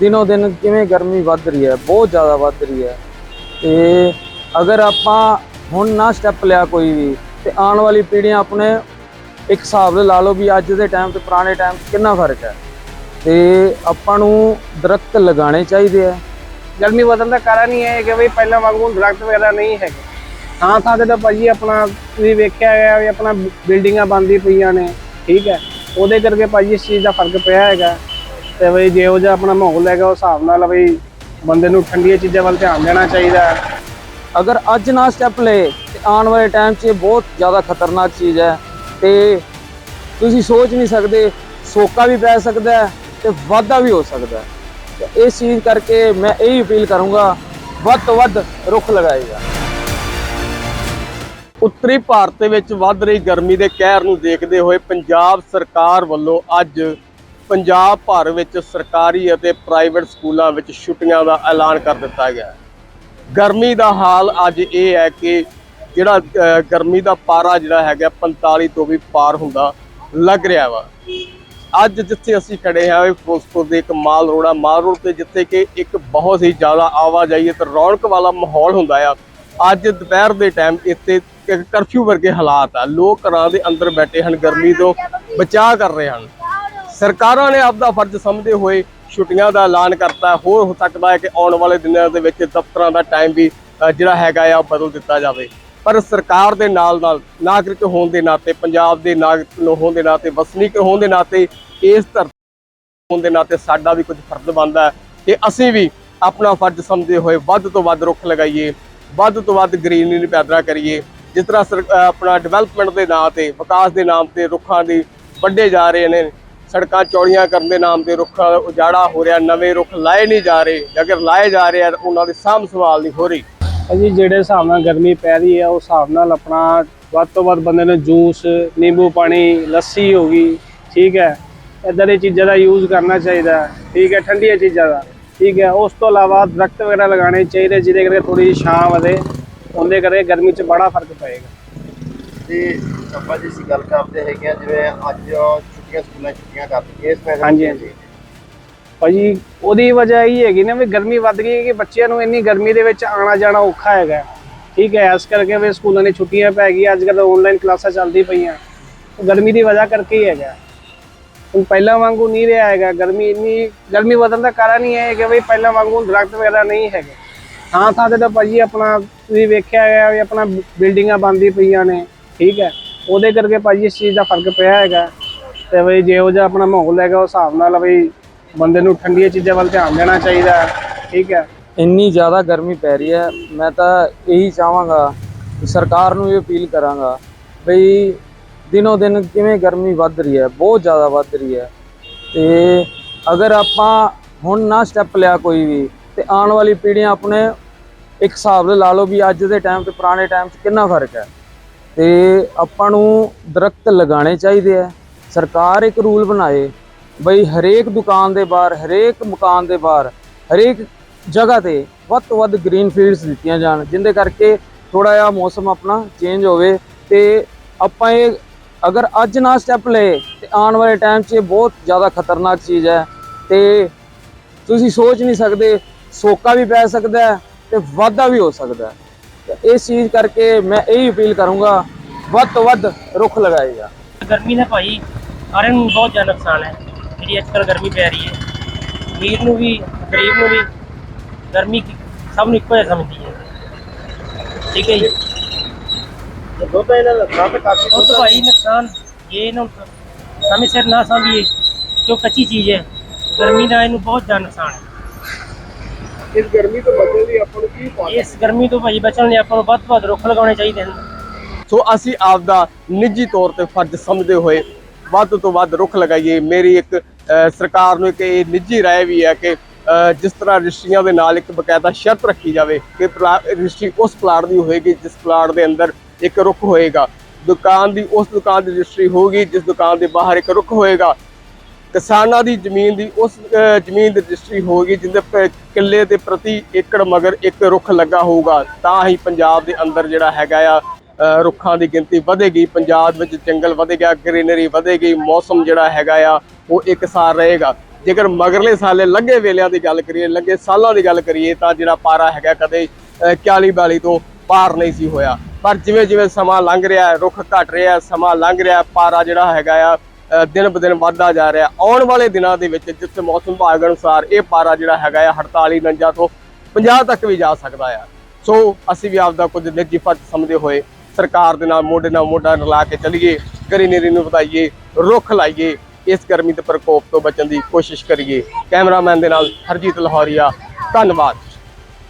ਦਿਨੋ ਦਿਨ ਕਿਵੇਂ ਗਰਮੀ ਵੱਧ ਰਹੀ ਹੈ, ਬਹੁਤ ਜ਼ਿਆਦਾ ਵੱਧ ਰਹੀ ਹੈ। ਤੇ ਅਗਰ ਆਪਾਂ ਹੁਣ ਨਾ ਸਟੈਪ ਲਿਆ ਕੋਈ ਵੀ, ਤੇ ਆਉਣ ਵਾਲੀ ਪੀੜ੍ਹੀਆਂ ਆਪਣੇ ਇੱਕ ਹਿਸਾਬ ਨਾਲ ਲਾ ਲਓ ਵੀ ਅੱਜ ਦੇ ਟਾਈਮ ਤੇ ਪੁਰਾਣੇ ਟਾਈਮ 'ਚ ਕਿੰਨਾ ਫ਼ਰਕ ਹੈ। ਤੇ ਆਪਾਂ ਨੂੰ ਦਰਖਤ ਲਗਾਉਣੇ ਚਾਹੀਦੇ ਆ ਗਰਮੀ ਵਧਣ ਦਾ ਕਾਰਨ ਹੀ ਇਹ ਹੈ ਕਿ ਬਈ ਪਹਿਲਾਂ ਵਾਂਗੂ ਹੁਣ ਦਰਖਤ ਵਗੈਰਾ ਨਹੀਂ ਹੈਗੇ। ਥਾਂ ਥਾਂ ਤੇ ਤਾਂ ਭਾਜੀ ਆਪਣਾ ਤੁਸੀਂ ਵੇਖਿਆ ਗਿਆ ਵੀ ਆਪਣਾ ਬਿਲਡਿੰਗਾਂ ਬਣਦੀ ਪਈਆਂ ਨੇ, ਠੀਕ ਹੈ। ਉਹਦੇ ਕਰਕੇ ਭਾਜੀ ਇਸ ਚੀਜ਼ ਦਾ ਫ਼ਰਕ ਪਿਆ ਹੈਗਾ। ਤੇ ਬਈ ਜਿਹੋ ਜਿਹਾ ਆਪਣਾ ਮਾਹੌਲ ਹੈਗਾ ਉਸ ਹਿਸਾਬ ਨਾਲ ਬਈ ਬੰਦੇ ਨੂੰ ਠੰਡੀਆਂ ਚੀਜ਼ਾਂ ਵੱਲ ਧਿਆਨ ਦੇਣਾ ਚਾਹੀਦਾ ਹੈ। ਅਗਰ ਅੱਜ ਨਾ ਸਟੈਪ ਲਏ, ਤੇ ਆਉਣ ਵਾਲੇ ਟਾਈਮ 'ਚ ਇਹ ਬਹੁਤ ਜ਼ਿਆਦਾ ਖਤਰਨਾਕ ਚੀਜ਼ ਹੈ। ਤੇ ਤੁਸੀਂ ਸੋਚ ਨਹੀਂ ਸਕਦੇ, ਸੋਕਾ ਵੀ ਪੈ ਸਕਦਾ ਹੈ ਤੇ ਵਾਧਾ ਵੀ ਹੋ ਸਕਦਾ ਹੈ। ਤੇ ਇਸ ਚੀਜ਼ ਕਰਕੇ ਮੈਂ ਇਹ ਅਪੀਲ ਕਰੂੰਗਾ, ਵੱਧ ਤੋਂ ਵੱਧ ਰੁੱਖ ਲਗਾਏਗਾ ਉੱਤਰੀ ਭਾਰਤ ਦੇ ਵਿੱਚ ਵੱਧ ਰਹੀ ਗਰਮੀ ਦੇ ਕਹਿਰ ਨੂੰ ਦੇਖਦੇ ਹੋਏ ਪੰਜਾਬ ਸਰਕਾਰ ਵੱਲੋਂ ਅੱਜ ਪੰਜਾਬ ਭਰ ਵਿੱਚ ਸਰਕਾਰੀ ਅਤੇ ਪ੍ਰਾਈਵੇਟ ਸਕੂਲਾਂ ਵਿੱਚ ਛੁੱਟੀਆਂ ਦਾ ਐਲਾਨ ਕਰ ਦਿੱਤਾ ਗਿਆ ਗਰਮੀ ਦਾ ਹਾਲ ਅੱਜ ਇਹ ਹੈ ਕਿ ਜਿਹੜਾ ਗਰਮੀ ਦਾ ਪਾਰਾ ਜਿਹੜਾ ਹੈਗਾ 45 ਤੋਂ ਵੀ ਪਾਰ ਹੁੰਦਾ ਲੱਗ ਰਿਹਾ ਵਾ। ਅੱਜ ਜਿੱਥੇ ਅਸੀਂ ਖੜੇ ਹਾਂ, ਇਹ ਫਿਰੋਜ਼ਪੁਰ ਦੇ ਇੱਕ ਮਾਲ ਰੋਡ ਆ। ਮਾਲ ਰੋਡ ਤੇ ਜਿੱਥੇ ਕਿ ਇੱਕ ਬਹੁਤ ਹੀ ਜ਼ਿਆਦਾ ਆਵਾਜਾਈ ਤੇ ਰੌਣਕ ਵਾਲਾ ਮਾਹੌਲ ਹੁੰਦਾ ਆ। ਅੱਜ ਦੁਪਹਿਰ ਦੇ ਟਾਈਮ ਇੱਥੇ ਕਰਫਿਊ ਵਰਗੇ ਹਾਲਾਤ ਆ। ਲੋਕ ਘਰਾਂ ਦੇ ਅੰਦਰ ਬੈਠੇ ਹਨ, ਗਰਮੀ ਤੋਂ ਬਚਾਅ ਕਰ ਰਹੇ ਹਨ। ਸਰਕਾਰਾਂ ਨੇ ਆਪਦਾ ਫਰਜ਼ ਸਮਝਦੇ ਹੋਏ ਛੁੱਟੀਆਂ ਦਾ ਐਲਾਨ ਕਰਤਾ। ਹੋਰ ਹੋ ਸਕਦਾ ਹੈ ਕਿ ਆਉਣ ਵਾਲੇ ਦਿਨਾਂ ਦੇ ਵਿੱਚ ਦਫ਼ਤਰਾਂ ਦਾ ਟਾਈਮ ਵੀ ਜਿਹੜਾ ਹੈਗਾ ਆ, ਉਹ ਬਦਲ ਦਿੱਤਾ ਜਾਵੇ। ਪਰ ਸਰਕਾਰ ਦੇ ਨਾਲ ਨਾਲ ਨਾਗਰਿਕ ਹੋਣ ਦੇ ਨਾਤੇ, ਪੰਜਾਬ ਦੇ ਨਾਗਰਿਕ ਹੋਣ ਦੇ ਨਾਤੇ, ਵਸਨੀਕ ਹੋਣ ਦੇ ਨਾਤੇ, ਇਸ ਧਰਤੀ ਹੋਣ ਦੇ ਨਾਤੇ ਸਾਡਾ ਵੀ ਕੁਝ ਫਰਜ਼ ਬਣਦਾ ਹੈ ਕਿ ਅਸੀਂ ਵੀ ਆਪਣਾ ਫਰਜ਼ ਸਮਝਦੇ ਹੋਏ ਵੱਧ ਤੋਂ ਵੱਧ ਰੁੱਖ ਲਗਾਈਏ, ਵੱਧ ਤੋਂ ਵੱਧ ਗ੍ਰੀਨਰੀ ਪੈਦਾ ਕਰੀਏ। ਜਿਸ ਤਰ੍ਹਾਂ ਸਰ- ਆਪਣਾ ਡਿਵੈਲਪਮੈਂਟ ਦੇ ਨਾਂ ਤੇ, ਵਿਕਾਸ ਦੇ ਨਾਮ ਤੇ ਰੁੱਖਾਂ ਦੀ ਵੱਡੇ ਜਾ ਰਹੇ ਨੇ ਸੜਕਾਂ ਚੌੜੀਆਂ ਕਰਨ ਦੇ ਨਾਮ ਤੇ ਰੁੱਖਾਂ ਦਾ ਉਜਾੜਾ ਹੋ ਰਿਹਾ ਨਵੇਂ ਰੁੱਖ ਲਾਏ ਨਹੀਂ ਜਾ ਰਹੇ ਅਗਰ ਲਾਏ ਜਾ ਰਹੇ ਆ ਤਾਂ ਉਹਨਾਂ ਦੀ ਸਾਂਭ ਸੰਭਾਲ ਨਹੀਂ ਹੋ ਰਹੀ। ਭਾਜੀ ਜਿਹੜੇ ਹਿਸਾਬ ਨਾਲ ਗਰਮੀ ਪੈ ਰਹੀ ਹੈ ਉਸ ਹਿਸਾਬ ਨਾਲ ਆਪਣਾ ਵੱਧ ਤੋਂ ਵੱਧ ਬੰਦੇ ਨੂੰ ਜੂਸ ਨਿੰਬੂ ਪਾਣੀ ਲੱਸੀ ਹੋ ਗਈ ਠੀਕ ਹੈ। ਇਦਾਂ ਦੀਆਂ ਚੀਜ਼ਾਂ ਦਾ ਯੂਜ਼ ਕਰਨਾ ਚਾਹੀਦਾ ਠੀਕ ਹੈ ਠੰਡੀਆਂ ਚੀਜ਼ਾਂ ਦਾ ਠੀਕ ਹੈ। ਉਸ ਤੋਂ ਇਲਾਵਾ ਦਰਖਤ ਵਗੈਰਾ ਲਗਾਉਣੇ ਚਾਹੀਦੇ ਜਿਹਦੇ ਕਰਕੇ ਥੋੜੀ ਜਿਹੀ ਛਾਂ ਵਧੇ ਉਹਦੇ ਕਰਕੇ ਗਰਮੀ 'ਚ ਬੜਾ ਫ਼ਰਕ ਪਏਗਾ। ਤੇ ਆਪਾਂ ਜੀ ਅਸੀਂ ਗੱਲ ਕਰਦੇ ਹੈਗੇ ਆ ਜਿਵੇਂ ਅੱਜ ਛੁੱਟੀਆਂ ਸਕੂਲਾਂ ਛੁੱਟੀਆਂ ਕਰ ਦਿੱਤੀਆਂ ਇਸ ਫੈਸਲੇ ਹਾਂਜੀ, ਹਾਂਜੀ। ਭਾਜੀ ਉਹਦੀ ਵਜ੍ਹਾ ਇਹ ਹੈਗੀ ਨਾ ਵੀ ਗਰਮੀ ਵੱਧ ਗਈ ਹੈ ਕਿ ਬੱਚਿਆਂ ਨੂੰ ਇੰਨੀ ਗਰਮੀ ਦੇ ਵਿੱਚ ਆਣਾ ਜਾਣਾ ਔਖਾ ਹੈਗਾ। ਠੀਕ ਹੈ ਇਸ ਕਰਕੇ ਵੀ ਸਕੂਲਾਂ ਦੀ ਛੁੱਟੀਆਂ ਪੈ ਗਈਆਂ ਅੱਜ ਕੱਲ੍ਹ ਆਨਲਾਈਨ ਕਲਾਸਾਂ ਚੱਲਦੀ ਪਈਆਂ। ਉਹ ਗਰਮੀ ਦੀ ਵਜ੍ਹਾ ਕਰਕੇ ਹੀ ਹੈਗਾ। ਹੁਣ ਪਹਿਲਾਂ ਵਾਂਗੂ ਨਹੀਂ ਰਿਹਾ ਹੈਗਾ ਗਰਮੀ ਇੰਨੀ ਗਰਮੀ ਵਧਣ ਦਾ ਕਾਰਨ ਹੀ ਇਹ ਹੈ ਕਿ ਬਈ ਪਹਿਲਾਂ ਵਾਂਗੂ ਹੁਣ ਦਰਖਤ ਵਗੈਰਾ ਨਹੀਂ ਹੈਗੇ। ਥਾਂ ਥਾਂ ਤੇ ਤਾਂ ਭਾਜੀ ਆਪਣਾ ਤੁਸੀਂ ਵੇਖਿਆ ਗਿਆ ਵੀ ਆਪਣਾ ਬਿਲਡਿੰਗਾਂ ਬਣਦੀ ਪਈਆਂ ਨੇ ਠੀਕ ਹੈ। ਉਹਦੇ ਕਰਕੇ ਭਾਜੀ ਇਸ ਚੀਜ਼ ਦਾ ਫ਼ਰਕ ਪਿਆ ਹੈਗਾ। ਤੇ ਬਈ ਜਿਹੋ ਜਿਹਾ ਆਪਣਾ ਮਾਹੌਲ ਹੈਗਾ ਉਸ ਹਿਸਾਬ ਨਾਲ ਬਈ ਬੰਦੇ ਨੂੰ ਠੰਡੀਆਂ ਚੀਜ਼ਾਂ ਵੱਲ ਧਿਆਨ ਦੇਣਾ ਚਾਹੀਦਾ ਠੀਕ ਹੈ। ਇੰਨੀ ਜ਼ਿਆਦਾ ਗਰਮੀ ਪੈ ਰਹੀ ਹੈ, ਮੈਂ ਤਾਂ ਇਹੀ ਚਾਹਾਂਗਾ ਸਰਕਾਰ ਨੂੰ ਇਹ ਅਪੀਲ ਕਰਾਂਗਾ ਬਈ ਦਿਨੋ ਦਿਨ ਕਿਵੇਂ ਗਰਮੀ ਵੱਧ ਰਹੀ ਹੈ, ਬਹੁਤ ਜ਼ਿਆਦਾ ਵੱਧ ਰਹੀ ਹੈ। ਤੇ ਅਗਰ ਆਪਾਂ ਹੁਣ ਨਾ ਸਟੈਪ ਲਿਆ ਕੋਈ ਵੀ, ਤੇ ਆਉਣ ਵਾਲੀ ਪੀੜ੍ਹੀਆਂ ਆਪਣੇ ਇੱਕ ਹਿਸਾਬ ਨਾਲ ਲਾ ਲਓ ਵੀ ਅੱਜ ਦੇ ਟਾਈਮ ਤੇ ਪੁਰਾਣੇ ਟਾਈਮ 'ਚ ਕਿੰਨਾ ਫ਼ਰਕ ਹੈ। ਤੇ ਆਪਾਂ ਨੂੰ ਦਰਖਤ ਲਗਾਉਣੇ ਚਾਹੀਦੇ ਆ ਸਰਕਾਰ ਇੱਕ ਰੂਲ ਬਣਾਏ ਬਈ ਹਰੇਕ ਦੁਕਾਨ ਦੇ ਬਾਹਰ, ਹਰੇਕ ਮਕਾਨ ਦੇ ਬਾਹਰ, ਹਰੇਕ ਜਗ੍ਹਾ ਤੇ ਵੱਧ ਤੋਂ ਵੱਧ ਗ੍ਰੀਨ ਫੀਲਡਸ ਦਿੱਤੀਆਂ ਜਾਣ, ਜਿੰਦੇ ਕਰਕੇ ਥੋੜਾ ਜਿਹਾ ਮੌਸਮ ਆਪਣਾ ਚੇਂਜ ਹੋਵੇ ਤੇ ਆਪਾਂ ਇਹ ਅਗਰ ਅੱਜ ਨਾ ਸਟੈਪ ਲਏ ਤੇ ਆਉਣ ਵਾਲੇ ਟਾਈਮ 'ਚ ਇਹ ਬਹੁਤ ਜ਼ਿਆਦਾ ਖਤਰਨਾਕ ਚੀਜ਼ ਹੈ ਤੇ ਤੁਸੀਂ ਸੋਚ ਨਹੀਂ ਸਕਦੇ, ਸੋਕਾ ਵੀ ਪੈ ਸਕਦਾ ਹੈ ਤੇ ਵਾਧਾ ਵੀ ਹੋ ਸਕਦਾ ਇਸ ਚੀਜ਼ ਕਰਕੇ ਮੈਂ ਇਹ ਅਪੀਲ ਕਰੂੰਗਾ, ਵੱਧ ਤੋਂ ਵੱਧ ਰੁੱਖ ਲਗਾਏਗਾ ਗਰਮੀ ਦਾ ਭਾਈ। ਸਾਰਿਆਂ ਨੂੰ ਬਹੁਤ ਜ਼ਿਆਦਾ ਨੁਕਸਾਨ ਹੈ। ਜਿਹੜੀ ਅੱਜ ਕੱਲ੍ਹ ਗਰਮੀ ਪੈ ਰਹੀ ਹੈ। ਅਮੀਰ ਨੂੰ ਵੀ ਗਰੀਬ ਨੂੰ ਵੀ ਗਰਮੀ ਕੀ- ਸਭ ਨੂੰ ਇੱਕੋ ਜਿਹਾ ਸਮਝਦੀ ਹੈ। ਠੀਕ ਹੈ ਜੀ। ਦੋ ਤਾਂ ਇਹਨਾਂ ਦਾ ਤਾਂ ਕਾਫੀ ਤਾਂ ਭਾਈ ਨੁਕਸਾਨ ਇਹ ਨਾ ਸਮੇਂ ਸਿਰ ਨਾ ਸਮਝੀਏ ਕਿਉਂ ਕੱਚੀ ਚੀਜ਼ ਹੈ। ਗਰਮੀ ਦਾ ਇਹਨੂੰ ਬਹੁਤ ਜ਼ਿਆਦਾ ਨੁਕਸਾਨ ਹੈ। ਇਸ ਗਰਮੀ ਤੋਂ ਬਚਣ ਲਈ ਆਪਾਂ ਨੂੰ ਕੀ ਪਾਣਾ ਇਸ ਗਰਮੀ ਤੋਂ ਭਾਈ ਬਚਣ ਲਈ ਆਪਾਂ ਨੂੰ ਵੱਧ ਤੋਂ ਵੱਧ ਰੁੱਖ ਲਗਾਉਣੇ ਚਾਹੀਦੇ ਹਨ। ਸੋ ਅਸੀਂ ਆਪਦਾ ਨਿੱਜੀ ਤੌਰ ਤੇ ਫਰਜ਼ ਸਮਝਦੇ ਹੋਏ ਵੱਧ ਤੋਂ ਵੱਧ ਰੁੱਖ ਲਗਾਈਏ। ਮੇਰੀ ਇੱਕ ਸਰਕਾਰ ਨੂੰ ਇੱਕ ਇਹ ਨਿੱਜੀ ਰਾਏ ਵੀ ਹੈ ਕਿ ਜਿਸ ਤਰ੍ਹਾਂ ਰਜਿਸਟਰੀਆਂ ਦੇ ਨਾਲ ਇੱਕ ਬਕਾਇਦਾ ਸ਼ਰਤ ਰੱਖੀ ਜਾਵੇ ਕਿ ਪਲਾ- ਰਜਿਸਟਰੀ ਉਸ ਪਲਾਟ ਦੀ ਹੋਏਗੀ, ਜਿਸ ਪਲਾਟ ਦੇ ਅੰਦਰ ਇੱਕ ਰੁੱਖ ਹੋਏਗਾ। ਦੁਕਾਨ ਦੀ, ਉਸ ਦੁਕਾਨ ਦੀ ਰਜਿਸਟਰੀ ਹੋਊਗੀ, ਜਿਸ ਦੁਕਾਨ ਦੇ ਬਾਹਰ ਇੱਕ ਰੁੱਖ ਹੋਏਗਾ। ਕਿਸਾਨਾਂ ਦੀ ਜ਼ਮੀਨ ਦੀ, ਉਸ ਜ਼ਮੀਨ ਦੀ ਰਜਿਸਟਰੀ ਹੋਏਗੀ ਜਿੰਦੇ ਕਿੱਲੇ ਦੇ ਪ੍ਰਤੀ ਏਕੜ ਮਗਰ ਇੱਕ ਰੁੱਖ ਲੱਗਾ ਹੋਊਗਾ। ਤਾਂ ਹੀ ਪੰਜਾਬ ਦੇ ਅੰਦਰ ਜਿਹੜਾ ਹੈਗਾ ਆ ਰੁੱਖਾਂ ਦੀ ਗਿਣਤੀ ਵਧੇਗੀ, ਪੰਜਾਬ ਵਿੱਚ ਜੰਗਲ ਵਧੇਗਾ, ਗ੍ਰੀਨਰੀ ਵਧੇਗੀ, ਮੌਸਮ ਜਿਹੜਾ ਹੈਗਾ ਆ, ਉਹ ਇੱਕਸਾਰ ਰਹੇਗਾ। ਜੇਕਰ ਮਗਰਲੇ ਸਾਲੇ ਲੰਘੇ ਵੇਲਿਆਂ ਦੀ ਗੱਲ ਕਰੀਏ ਲੰਘੇ ਸਾਲਾਂ ਦੀ ਗੱਲ ਕਰੀਏ, ਤਾਂ ਜਿਹੜਾ ਪਾਰਾ ਹੈਗਾ ਕਦੇ 40 42 ਤੋਂ ਪਾਰ ਨਹੀਂ ਸੀ ਹੋਇਆ। ਪਰ ਜਿਵੇਂ ਜਿਵੇਂ ਸਮਾਂ ਲੰਘ ਰਿਹਾ ਹੈ ਰੁੱਖ ਘਟ ਰਿਹਾ ਸਮਾਂ ਲੰਘ ਰਿਹਾ, ਪਾਰਾ ਜਿਹੜਾ ਹੈਗਾ ਆ ਦਿਨ ਬ ਦਿਨ ਵੱਧਦਾ ਜਾ ਰਿਹਾ। ਆਉਣ ਵਾਲੇ ਦਿਨਾਂ ਦੇ ਵਿੱਚ ਜਿੱਥੇ ਮੌਸਮ ਵਿਭਾਗ ਅਨੁਸਾਰ ਇਹ ਪਾਰਾ ਜਿਹੜਾ ਹੈਗਾ ਆ 48 49 ਤੋਂ 50 ਤੱਕ ਵੀ ਜਾ ਸਕਦਾ ਆ। ਸੋ ਅਸੀਂ ਵੀ ਆਪਦਾ ਕੁਝ ਨਿੱਜੀ ਫਰਜ਼ ਸਮਝਦੇ ਹੋਏ ਸਰਕਾਰ ਦੇ ਨਾਲ ਮੋਢੇ ਨਾਲ ਮੋਢਾ ਰਲਾ ਕੇ ਚੱਲੀਏ ਗਰੀਨਰੀ ਨੂੰ ਵਧਾਈਏ, ਰੁੱਖ ਲਾਈਏ, ਇਸ ਗਰਮੀ ਦੇ ਪ੍ਰਕੋਪ ਤੋਂ ਬਚਣ ਦੀ ਕੋਸ਼ਿਸ਼ ਕਰੀਏ। ਕੈਮਰਾਮੈਨ ਦੇ ਨਾਲ ਹਰਜੀਤ ਲਾਹੌਰੀਆ, ਧੰਨਵਾਦ।